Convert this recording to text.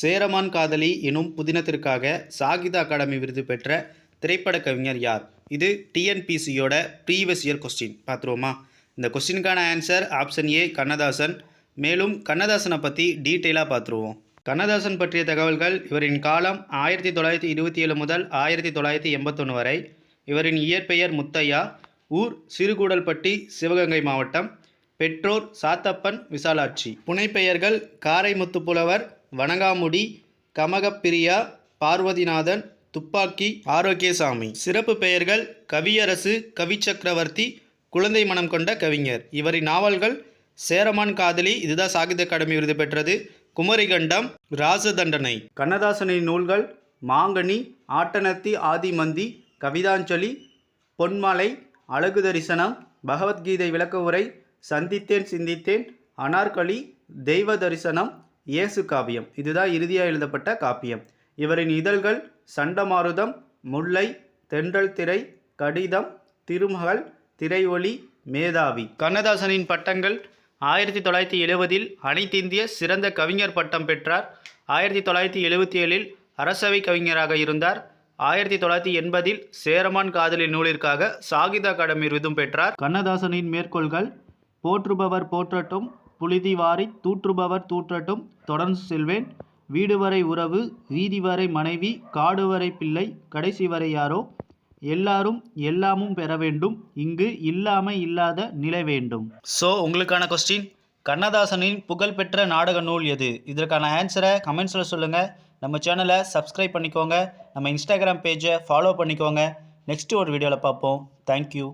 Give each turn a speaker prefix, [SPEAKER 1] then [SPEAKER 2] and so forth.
[SPEAKER 1] சேரமான் காதலி எனும் புதினத்திற்காக சாகித்ய அகாடமி விருது பெற்ற திரைப்பட கவிஞர் யார்? இது டிஎன்பிசியோட ப்ரீவியஸ் இயர் கொஸ்டின் பார்த்துருவோமா? இந்த கொஸ்டினுக்கான ஆன்சர் ஆப்ஷன் ஏ கண்ணதாசன். மேலும் கண்ணதாசனை பற்றி டீட்டெயிலாக பார்த்துருவோம். கண்ணதாசன் பற்றிய தகவல்கள் இவரின் காலம் ஆயிரத்தி தொள்ளாயிரத்தி இருபத்தி ஏழு முதல் ஆயிரத்தி தொள்ளாயிரத்தி எண்பத்தொன்று வரை. இவரின் இயற்பெயர் முத்தையா. ஊர் சிறுகூடல்பட்டி சிவகங்கை மாவட்டம். பெற்றோர் சாத்தப்பன் விசாலாட்சி. புனைப்பெயர்கள் காரை முத்துப்புலவர் வணங்காமுடி கமகப்பிரியா பார்வதிநாதன் துப்பாக்கி ஆரோக்கியசாமி. சிறப்பு பெயர்கள் கவியரசு கவிச்சக்கரவர்த்தி குழந்தை மனம் கொண்ட கவிஞர். இவரின் நாவல்கள் சேரமான் காதலி இதுதான் சாகித்ய அகாடமி விருது பெற்றது குமரிகண்டம் ராசதண்டனை. கண்ணதாசனின் நூல்கள் மாங்கனி ஆட்டனத்தி ஆதிமந்தி கவிதாஞ்சலி பொன்மலை அழகு தரிசனம் பகவத்கீதை விளக்க உரை சந்தித்தேன் சிந்தித்தேன் அனார்கலி தெய்வ தரிசனம் இயேசு காவியம். இதுதான் இறுதியாக எழுதப்பட்ட காப்பியம். இவரின் இதழ்கள் சண்டமாருதம் முல்லை தென்றல் திரை கடிதம் திருமகள் திரையொளி மேதாவி. கண்ணதாசனின் பட்டங்கள் ஆயிரத்தி தொள்ளாயிரத்தி எழுவதில் அனைத்திந்திய சிறந்த கவிஞர் பட்டம் பெற்றார். ஆயிரத்தி தொள்ளாயிரத்தி எழுவத்தி ஏழில் அரசவை கவிஞராக இருந்தார். ஆயிரத்தி தொள்ளாயிரத்தி எண்பதில் சேரமான் காதலி நூலிற்காக சாகித அகாடமி விருதும் பெற்றார். கண்ணதாசனின் மேற்கோள்கள் போற்றுபவர் போற்றட்டும் புழுதி வாரி தூற்றுபவர் தூற்றட்டும் தொடர்ந்து செல்வேன். வீடு வரை உறவு வீதி வரை மனைவி காடு வரை பிள்ளை கடைசி வரை யாரோ? எல்லாரும் எல்லாமும் பெற வேண்டும். இங்கு இல்லாமை இல்லாத நிலை வேண்டும். ஸோ உங்களுக்கான கொஸ்டின் கண்ணதாசனின் புகழ்பெற்ற நாடக நூல் எது? இதற்கான ஆன்சரை கமெண்ட்ஸில் சொல்லுங்கள் நம்ம சேனலை சப்ஸ்கிரைப் பண்ணிக்கோங்க. நம்ம இன்ஸ்டாகிராம் பேஜை ஃபாலோ பண்ணிக்கோங்க. நெக்ஸ்ட் ஒரு வீடியோவில் பார்ப்போம். தேங்க்யூ